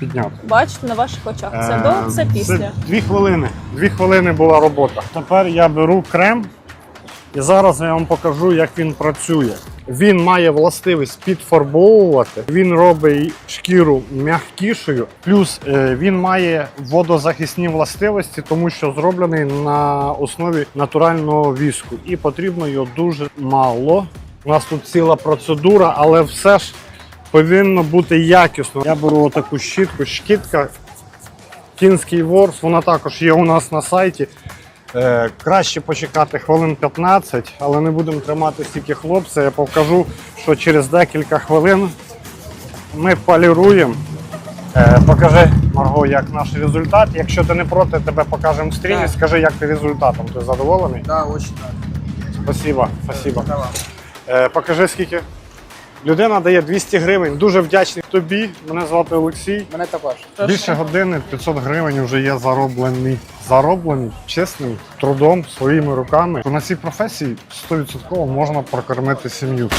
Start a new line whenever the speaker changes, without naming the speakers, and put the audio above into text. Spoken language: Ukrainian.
підняти.
Бачите на ваших очах. Це
Е,
до, це після.
дві хвилини. Дві хвилини була робота. Тепер я беру крем і зараз я вам покажу, як він працює. Він має властивість підфарбовувати, він робить шкіру м'якішою, плюс е, він має водозахисні властивості, тому що зроблений на основі натурального віску. І потрібно його дуже мало. У нас тут ціла процедура, але все ж повинно бути якісно. Я беру таку щітку, щітка Кінський ворс, вона також є у нас на сайті. Е, краще почекати хвилин 15, але не будемо тримати стільки хлопця. Я покажу, що через декілька хвилин ми поліруємо. Е, покажи, Марго, як наш результат. Якщо ти не проти, тебе покажемо в стрімі.
Так.
Скажи, як ти результатом. Ти задоволений?
Да, очень рад.
Спасибо, спасибо. Е, покажи скільки. Людина дає 200 гривень. Дуже вдячний тобі. Мене звати Олексій.
Мене також.
Більше години 500 гривень вже є зароблені. Зароблені чесним трудом, своїми руками. На цій професії 100% можна прокормити сім'ю.